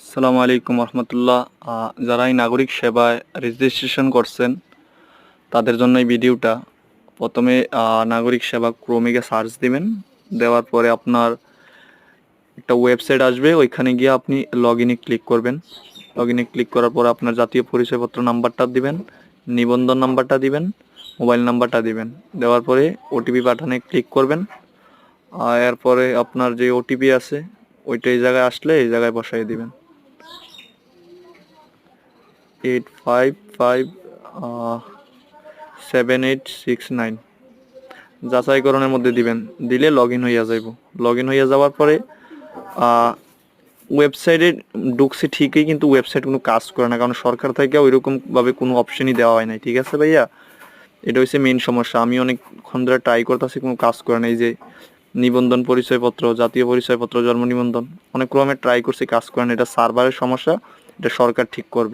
আসসালামু আলাইকুম রহমতুল্লাহ। যারা এই নাগরিক সেবায় রেজিস্ট্রেশন করছেন, তাদের জন্য এই ভিডিওটা। প্রথমে নাগরিক সেবা ক্রমিকে সার্চ দিবেন। দেওয়ার পরে আপনার একটা ওয়েবসাইট আসবে, ওইখানে গিয়ে আপনি লগ ক্লিক করবেন। লগ ইনে ক্লিক করার পর আপনার জাতীয় পরিচয়পত্র নাম্বারটা দিবেন, নিবন্ধন নাম্বারটা দিবেন মোবাইল নাম্বারটা দিবেন। দেওয়ার পরে ওটিপি পাঠানে ক্লিক করবেন। এরপরে আপনার যে ওটিপি আছে, ওইটা এই জায়গায় আসলে এই জায়গায় বসাই দিবেন। Eight five five seven eight six nine যাচাইকরণের মধ্যে দিবেন, দিলে লগ ইন হইয়া যাইব। লগ ইন হইয়া যাওয়ার পরে ওয়েবসাইটে ঢুকছে ঠিকই, কিন্তু ওয়েবসাইট কোনো কাজ করে না, কারণ সরকার থেকে ওইরকম ভাবে কোনো অপশনই দেওয়া হয় নাই, ঠিক আছে ভাইয়া? এটা হচ্ছে মেইন সমস্যা। আমি অনেকক্ষণ ধরে ট্রাই করতেছি, কোনো কাজ করে না এই যে নিবন্ধন পরিচয়পত্র, জাতীয় পরিচয়পত্র, জন্ম নিবন্ধন। অনেক ক্রমে ট্রাই করছি, কাজ করে না, এটা সার্ভারের সমস্যা, এটা সরকার ঠিক করবে।